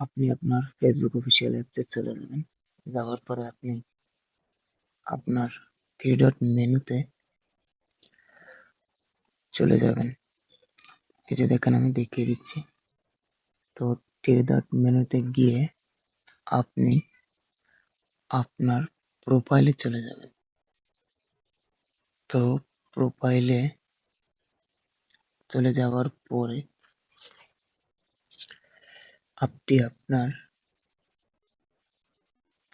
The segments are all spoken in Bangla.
আপনি আপনার ফেসবুক অফিসিয়াল অ্যাপসে চলে যাবেন। যাওয়ার পরে আপনি আপনার থ্রি ডট মেনুতে চলে যাবেন। এই যে দেখেন, আমি দেখিয়ে দিচ্ছি। তো থ্রি ডট মেনুতে গিয়ে আপনি আপনার প্রোফাইলে চলে যাবেন। তো প্রোফাইলে চলে যাওয়ার পরে আপনি আপনার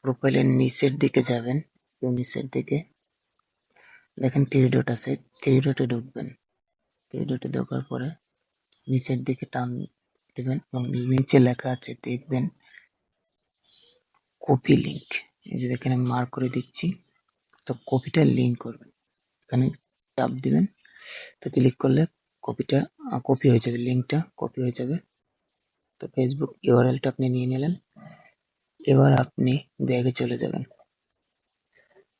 প্রোফাইলের নিচের দিকে যাবেন নিচের দিকে। দেখেন থ্রি ডট আছে থ্রি ডটে ঢুকবেন। থ্রি ডটে ঢোকার পরে নিচের দিকে টান দেবেন এবং নিচে লেখা আছে, দেখবেন কপি লিঙ্ক এই যে দেখেন আমি মার্ক করে দিচ্ছি, তো কপিটা লিঙ্ক করবেন। এখানে চাপ দিবেন, তো ক্লিক করলে কপিটা কপি হয়ে যাবে লিঙ্কটা কপি হয়ে যাবে। তো ফেসবুক ইউআরএলটা আপনি নিয়ে নিলেন। এবার আপনি ব্যাগে চলে যাবেন।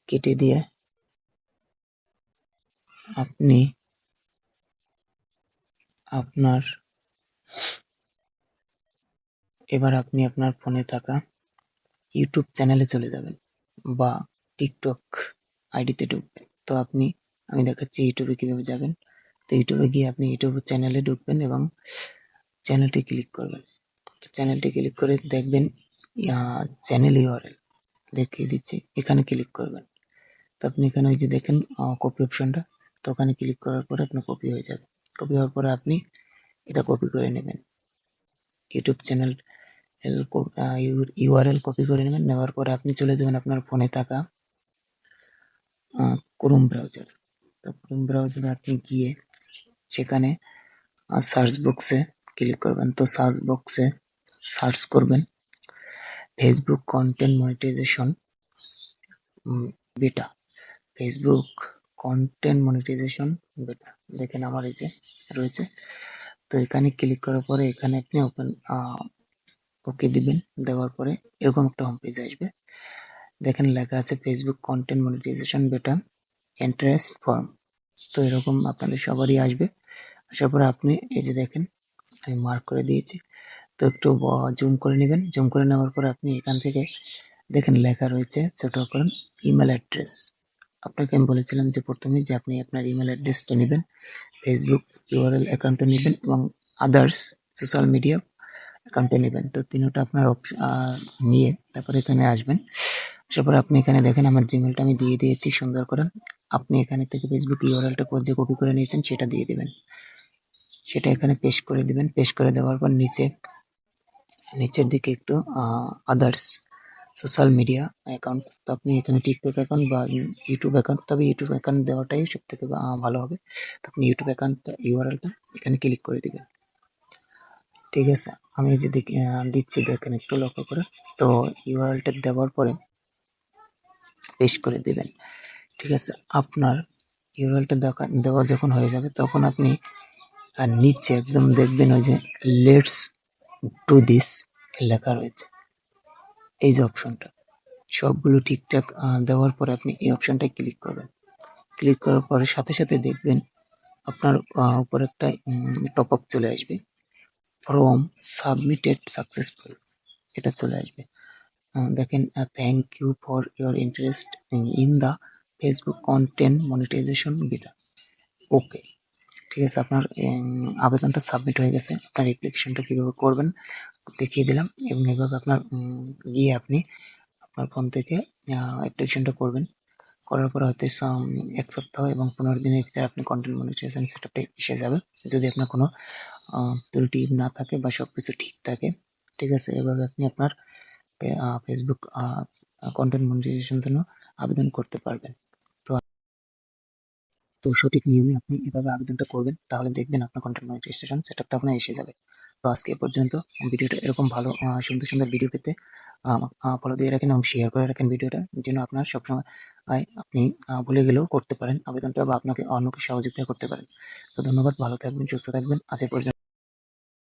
কেটে দিয়ে আপনি আপনার এবার আপনি আপনার ফোনে থাকা ইউটিউব চ্যানেলে চলে যাবেন বা টিকটক আইডিতে ঢুকবেন। তো আপনি, আমি দেখাচ্ছি ইউটিউবে কীভাবে যাবেন। তো ইউটিউবে গিয়ে আপনি ইউটিউব চ্যানেলে ঢুকবেন এবং চ্যানেলটি ক্লিক করবেন। চ্যানেলটি ক্লিক করে দেখবেন। চ্যানেল ইউআরএল দেখিয়ে দিচ্ছি। এখানে ক্লিক করবেন। তো আপনি এখানে ওই যে দেখেন কপি অপশনটা তো ওখানে ক্লিক করার পরে আপনার কপি হয়ে যাবে। কপি হওয়ার পরে আপনি এটা কপি করে নেবেন। ইউটিউব চ্যানেল ইউআরএল কপি করে নেবেন। নেওয়ার পরে আপনি চলে যাবেন আপনার ফোনে থাকা ক্রোম ব্রাউজার তো ক্রোম ব্রাউজারে আপনি গিয়ে সেখানে সার্চ বক্সে ক্লিক করবেন। তো সার্চ বক্সে সার্চ করবেন। Facebook content monetization beta Facebook content monetization beta দেখেন আমার এই যে রয়েছে। তো এখানে ক্লিক করার পরে এখানে আপনি ওপেন ওকে দিবেন। দেওয়ার পরে এরকম একটা হোম পেজ আসবে। দেখেন লেখা আছে Facebook content monetization beta interest form তো এরকম আপনাদের সবারই আসবে। আসার পরে আপনি এই যে দেখেন, আমি মার্ক করে দিয়েছি। তো একটু জুম করে নেবেন। জুম করে নেওয়ার পর আপনি এখান থেকে দেখেন লেখা রয়েছে ছোট করেন ইমেল অ্যাড্রেস আপনাকে আমি বলেছিলাম যে প্রথমে যে আপনি আপনার ইমেল অ্যাড্রেসটা নেবেন ফেসবুক ইউআরএল অ্যাকাউন্টে নেবেন এবং আদার্স সোশ্যাল মিডিয়া অ্যাকাউন্টে নেবেন। তো তিনটা আপনার নিয়ে তারপরে এখানে আসবেন। আসার পরে আপনি এখানে দেখেন আমার জিমেলটা আমি দিয়ে দিয়েছি, সুন্দর করে। আপনি এখানে থেকে ফেসবুক ইউআরএলটা যে কপি করে নিয়েছেন সেটা দিয়ে দেবেন। সেটা এখানে পেশ করে দিবেন। পেশ করে দেওয়ার পর নিচে নিচের দিকে একটু আদার্স সোশ্যাল মিডিয়া অ্যাকাউন্ট তো আপনি এখানে টিকটক অ্যাকাউন্ট বা ইউটিউব অ্যাকাউন্ট তবে ইউটিউব অ্যাকাউন্ট দেওয়াটাই সব থেকে ভালো হবে। তো আপনি ইউটিউব অ্যাকাউন্টটা ইউআরএলটা এখানে ক্লিক করে দেবেন। ঠিক আছে? আমি যে দিচ্ছি, দেখেন একটু লক্ষ্য করে। তো ইউআরএলটা দেওয়ার পরে পেস্ট করে দেবেন। ঠিক আছে? আপনার ইউআরএলটা দেওয়া যখন হয়ে যাবে, তখন আপনি আর নিচে একদম দেখবেন ওই যে লেটস টু দিস লেখা রয়েছে। এই যে অপশনটা সবগুলো ঠিকঠাক দেওয়ার পরে আপনি এই অপশনটায় ক্লিক করবেন। ক্লিক করার পরে সাথে সাথে দেখবেন আপনার উপর একটা টপ আপ চলে আসবে। ফ্রম সাবমিটেড সাকসেসফুল এটা চলে আসবে। দেখেন thank you for your interest in the Facebook content monetization beta okay ঠিক আছে, আপনার আবেদনটা সাবমিট হয়ে গেছে, আপনার অ্যাপ্লিকেশনটা কীভাবে করবেন দেখিয়ে দিলাম এবং এভাবে আপনার গিয়ে আপনি আপনার ফোন থেকে অ্যাপ্লিকেশনটা করবেন। করার পরে হয়তো এক সপ্তাহ এবং পনেরো দিনের ভিতরে আপনি কন্টেন্ট মনিটাইজেশন সেটআপটা এসে যাবে। যদি আপনার কোনো ত্রুটি না থাকে বা সব কিছু ঠিক থাকে, ঠিক আছে, এভাবে আপনি আপনার ফেসবুক কন্টেন্ট মনিটাইজেশন জন্য আবেদন করতে পারবেন। তো সঠিক নিয়মে আপনি এভাবে আবেদনটা করবেন, তাহলে দেখবেন আপনার কন্টেন্ট মনিটাইজেশন সেটআপটা আপনার এসে যাবে। তো আজকে পর্যন্ত ভিডিওটা এরকম ভালো সুন্দর সুন্দর ভিডিও পেতে ফলো দিয়ে রাখেন এবং শেয়ার করে রাখেন ভিডিওটা, যেন আপনার সবসময় আপনি ভুলে গেলেও করতে পারেন আবেদনটা বা আপনাকে অন্যকে সহযোগিতা করতে পারেন। তো ধন্যবাদ, ভালো থাকবেন, সুস্থ থাকবেন, আজ এ পর্যন্ত